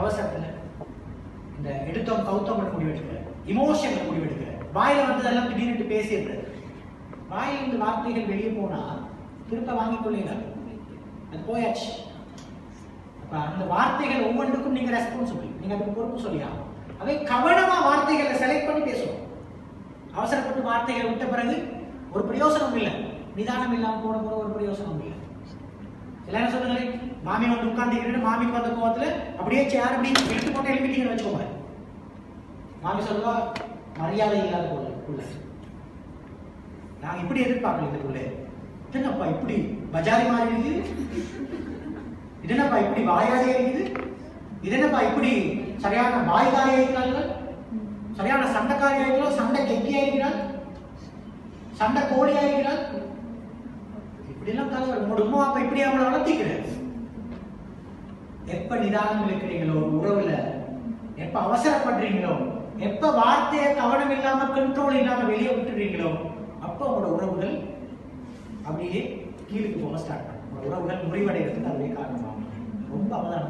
அவசரத்தில் இந்த எடுத்தோம் கவுத்தோம் முடிவெடுக்கிற இமோஷன்ல முடிவெடுக்கிற வாயில வந்ததெல்லாம் திடீர்னு பேசிடுறது வாயிலிருந்து வார்த்தைகள் வெளியே போனால் திரும்ப வாங்கி கொள்ளலாம் அது போயாச்சு. அப்போ அந்த வார்த்தைகள் ஒவ்வொன்றுக்கும் நீங்கள் ரெஸ்பான்சிபிள் நீங்கள் அதுக்கு பொறுப்பு சொல்லியா? அவை கவனமாக வார்த்தைகளை செலக்ட் பண்ணி பேசுவோம். அவசரப்பட்டு வார்த்தைகளை விட்ட பிறகு ஒரு பிரயோசனம் இல்லை. நிதானம் இல்லாமல் போன போது ஒரு பிரயோசனம் இல்லை. எல்லாரும் சொல்லுங்களே மாமி வந்து உட்கார்ந்துக்கிறேன் மாமிக்கு வந்த கோவத்துல அப்படியே சேர் அப்படி இழுத்து போட்டு எழுப்பிட்டீங்கன்னு வச்சுக்கோங்க. மாமி சொல்லுவா மரியாதை இல்லாத போல நாங்க இப்படி எதிர்பார்க்கல இதுக்குள்ளே. என்னப்பா இப்படி பஜாரி மாதிரி இருக்குது? இதென்னப்பா இப்படி வாயாலே இருக்குது? இதென்னப்பா இப்படி சரியான வாய்தாரியா இருக்கிறார்கள்? சரியான சண்டைக்காரியா இருக்கிறாள் சண்டை கெட்டியா இருக்கிறார் சண்டை கோழியா இருக்கிறாள் இப்படி தலைவர் உங்களோட உமா அப்பா இப்படி அவங்கள வளர்த்திக்கிறேன் எப்ப நிதானம் இருக்கிறீங்களோ உறவுல எப்ப அவசரப்படுறீங்களோ எப்ப வார்த்தையை கவனம் இல்லாம கண்ட்ரோல் இல்லாம வெளியே விட்டுறீங்களோ அப்ப உங்களோட உறவுகள் அப்படியே கீழுக்கு போக ஸ்டார்ட் பண்ணும். உங்களோட உறவுகள் முறிவடைகிறதுக்கு அதுவே காரணமாகும். ரொம்ப அவதானமா?